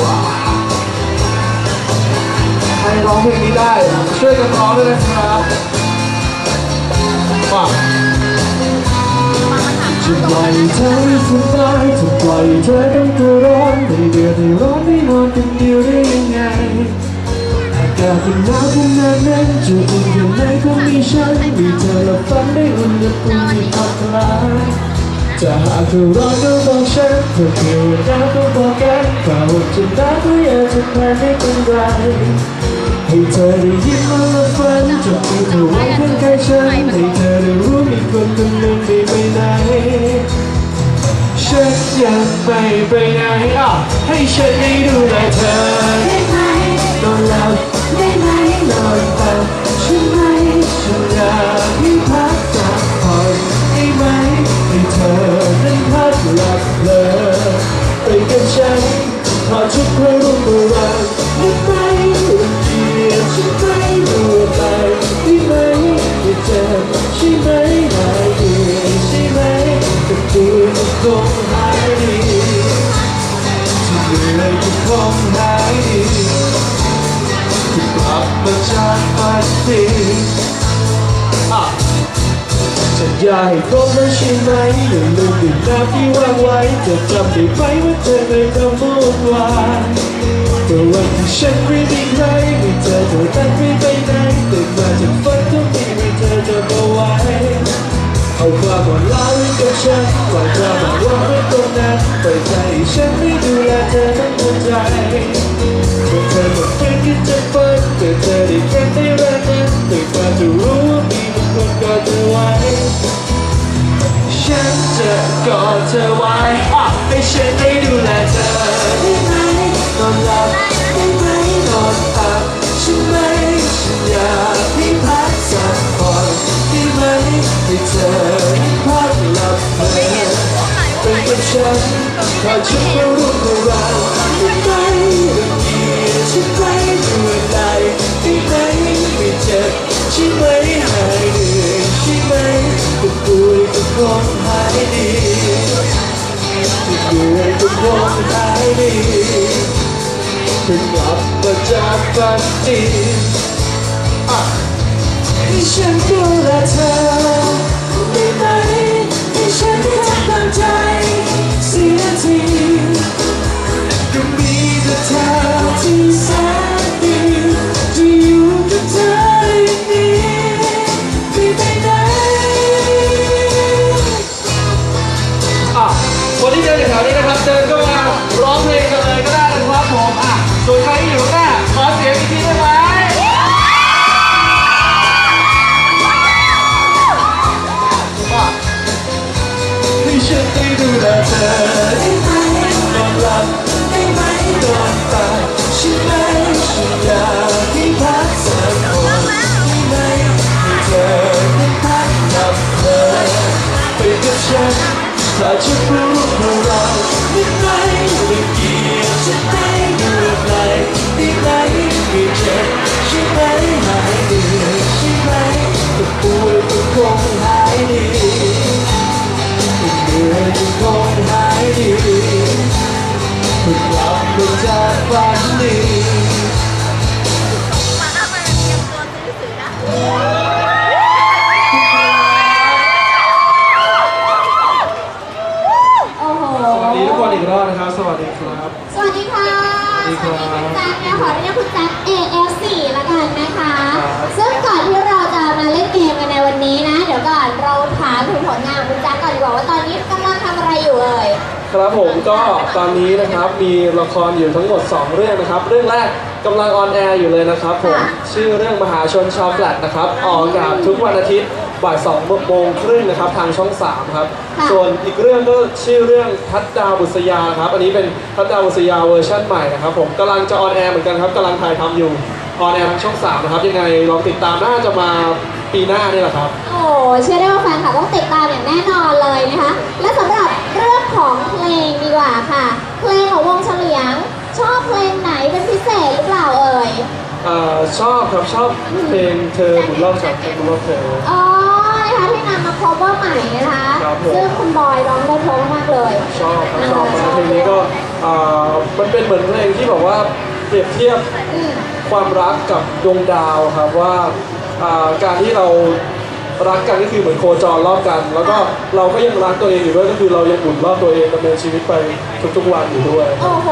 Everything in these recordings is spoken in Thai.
ว้วใครร้องเพลงนี้ได้ ช่วยกันร้องด้วยนะครับมาจะปล่อยเธอสบายจะปล่อยเธอต้องตัวร้อนในเดือดในร้อนในนอนคนเดียวได้ยังไงอากาศเป็นหนาวขนาดนั้นจะอุ่นยังไงก็มีฉันมีเธอและฝันได้อุ่นและอุ่นที่พักลายจะหากเธอรอนก็บอกฉันเธอเกลียวก็บอ กันถ้าอดจะหนาวก็อยากจะแพ้ไม่เป็นไรให้เธอได้ยิ้มมาและฝันจะมีเธอไว้ข้างกายฉันให้เธอได้รู้มีคนคนหนึ่งไม่ไปไหนฉันยังไม่ไปไหนอะให้ฉันได้ดูแลเธอได้ไหมนอนหลับได้ไหมนอนฝันใช่ไหมฉันอยากให้พักจากผ่อนได้ไหมให้เธอนั้นพักหลับเพลินไปกับฉัน พอชุดเพื่อรูปร่างได้ไหมเดียวฉันไม่รู้ไปได้ไหมไม่เจอใช่ไหมหายเหนื่อยใช่ไหมแต่ตัวก็คง จะอยาให้ครบแล้วใช่ไหมอย่าลืมดื่มน้ำที่วางไว้จะจำได้ไหมว่าเธอเคยทำเมื่อวานแต่วันที่ฉันไม่มีใครไม่เจอเธอตั้งไม่ไปไหนตื่นมาจากฝันทุกทีไม่เธอจะเอาไว้เอาความอ่อนล้าไว้กับฉันปล่อยความอ่อนว่า ธอไว้ให้ฉันได้ดูแลเธอได้ไหมนอนหลับได้ไหมนอนตับฉันไหมฉันอยากให้พักสักผ่อนได้ไหมให้เธอได้พักหลับเพลินเป็นกับฉันขอชุดมาร่วมกับเราได้ไหมรังเกียจฉันไม่ด้ยใจได้ไหมไม่เจ็บใช่ไหมหายเหนื่อยใช่ไหมก็ป่วยก็คงหายดี จะเหนื่อยก็คงหายดีเพิ่งกลับมาจากฝันดีอะให้ฉันดู อีกรอบนะครับ สวัสดีครับ สวัสดีค่ะ สวัสดีครับคุณแจ็คนะขอเรียกคุณแจ็ค AF4 ละกันนะคะครับซึ่งก่อนที่เราจะมาเล่นเกมกันในวันนี้นะ เดี๋ยวก่อนเราถามถึงผลงานของคุณแจ็คก่อนดีกว่าว่าตอนนี้กำลังทำอะไรอยู่เอ่ย ครับผมก็ตอนนี้นะครับมีละครอยู่ทั้งหมด 2 เรื่องนะครับ เรื่องแรกกำลังออนแอร์อยู่เลยนะครับผม ค่ะ ชื่อเรื่องมหาชนชาวแฟลตนะครับ ออกอากาศทุกวันอาทิตย์ บ่าย2โมงครึ่งนะครับทางช่อง3ครับค่ะส่วนอีกเรื่องก็ชื่อเรื่องทัดดาวบุษยาครับ อันนี้เป็นทัดดาวบุษยาเวอร์ชันใหม่นะครับผมกำลังจะออนแอร์เหมือนกันครับกำลังถ่ายทำอยู่ออนแอร์ทางช่อง3นะครับยังไงลองติดตามน่าจะมาปีหน้านี่แหละครับ โอ้เชื่อได้ว่าแฟนคลับต้องติดตามอย่างแน่นอนเลยนะคะ และสำหรับเรื่องของเพลงดีกว่าค่ะ เพลงของวงเฉลียง ชอบเพลงไหนเป็นพิเศษหรือเปล่าเอ่ยเอ่อชอบครับชอบเพลงเธอหมุนรอบจากเพลงหมุนรอบเธอ อ๋อ นะคะที่นำมา cover ใหม่นะคะ ครับผม ซึ่งคุณบอยร้องได้เพราะมาก เลยชอบครับชอบมากเพลงนี้ก็เอ่อมันเป็นเหมือนเพลงที่แบบว่ารียบเทียบอืมความรักกับดวงดาวครับว่าอ่าการที่เรารักกันก็คือเหมือนโคจรรอบกัน แล้วก็เราก็ยังรักตัวเองอยู่ด้วยก็คือเรายังหมุนรอบตัวเองดำเนินชีวิตไปทุกๆวันอยู่ด้วยโอ้โห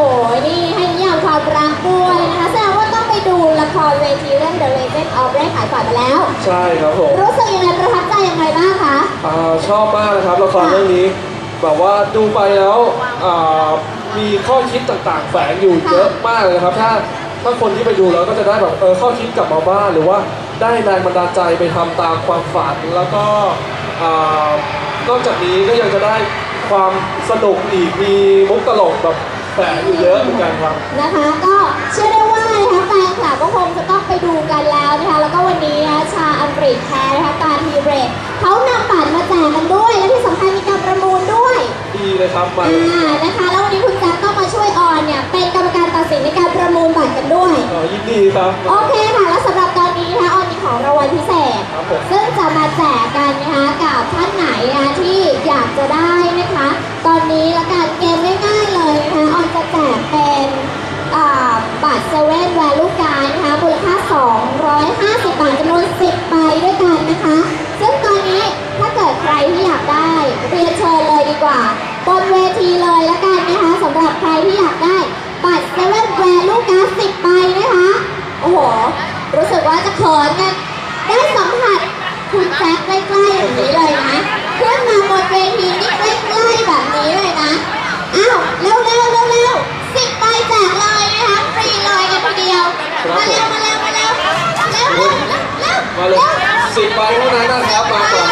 นี่ให้นิยามความรักด้วยนะคะแสดงว่าต้องไปดูละครเวทีเรื่อง The Legend of เร่ขายฝันมาแล้ว ใช่ครับผมรู้สึกยังไงประทับใจยังไงบ้างคะอ่าชอบมากนะครับละครค่ะเรื่องนี้แบบว่าดูไปแล้วอ่า มีข้อคิดต่างๆ แฝงอยู่ค่ะเยอะมากเลยนะครับ ถ้าถ้าคนที่ไปดูแล้วก็จะได้แบบเออข้อคิดกลับมาบ้านหรือว่าได้แรงบันดาลใจไปทำตามความฝันแล้วก็อ่านอกจากนี้ก็ยังจะได้ความสนุกอีกมีมุกตลกแบบแฝงอยู่เยอะเหมือนกันครับนะคะก็เชื่อได้ว่านะคะแฟนคลับก็คงจะต้องไปดูกันแล้วนะคะแล้วก็วันนี้นะคะชาอังกฤษแท้นะคะการทีเรทเขานำบัตรมาแจกกันด้วยและที่สำคัญมีการประมูลด้วยดีเลยครับมาอ่านะคะแล้ววันนี้คุณแจ๊คก็ มาช่วยออนเนี่ยเป็นกรรมการตัดสินในการประมูลบัตรกันด้วยเอ่อยินดีครับ โอเคค่ะ แล้วสำหรับตอนนี้นะคะออนมีของรางวัลพิเศษ ครับผม ซึ่งจะมาแจกกันนะคะกับท่านไหนนะคะที่อยากจะได้นะคะ ตอนนี้ละกันเกมง่ายๆเลยนะคะออนจะแจกเป็นอ่าบัตรเซเว่นแวลูการนะคะมูลค่า 250 บาทจำนวน 10ใบด้วยกันนะคะ ซึ่งตอนนี้ถ้าเกิดใครที่อยากได้เรียนเชิญเลยดีกว่า บนเวทีเลยละกันนะคะสำ หรับใครที่อยากได้บัตรเซเว่นแวลูการ10ใบนะคะ โอ้โห รู้สึกว่าจะเขินกันได้สัมผัสคุณแจ็คใกล้ๆอย่างนี้เลยนะขึ้นมาบนเวทีนี่ใกล้ๆแบบนี้เลยนะ อ้าวเร็วๆเร็วๆเร็วสิบใบแจกเลยนะคะฟรีเลยกันทีเดียว มาเร็วมาเร็วมาเร็วเร็วเร็วเร็วเร็ว มาเลยเร็วสิบใบเท่า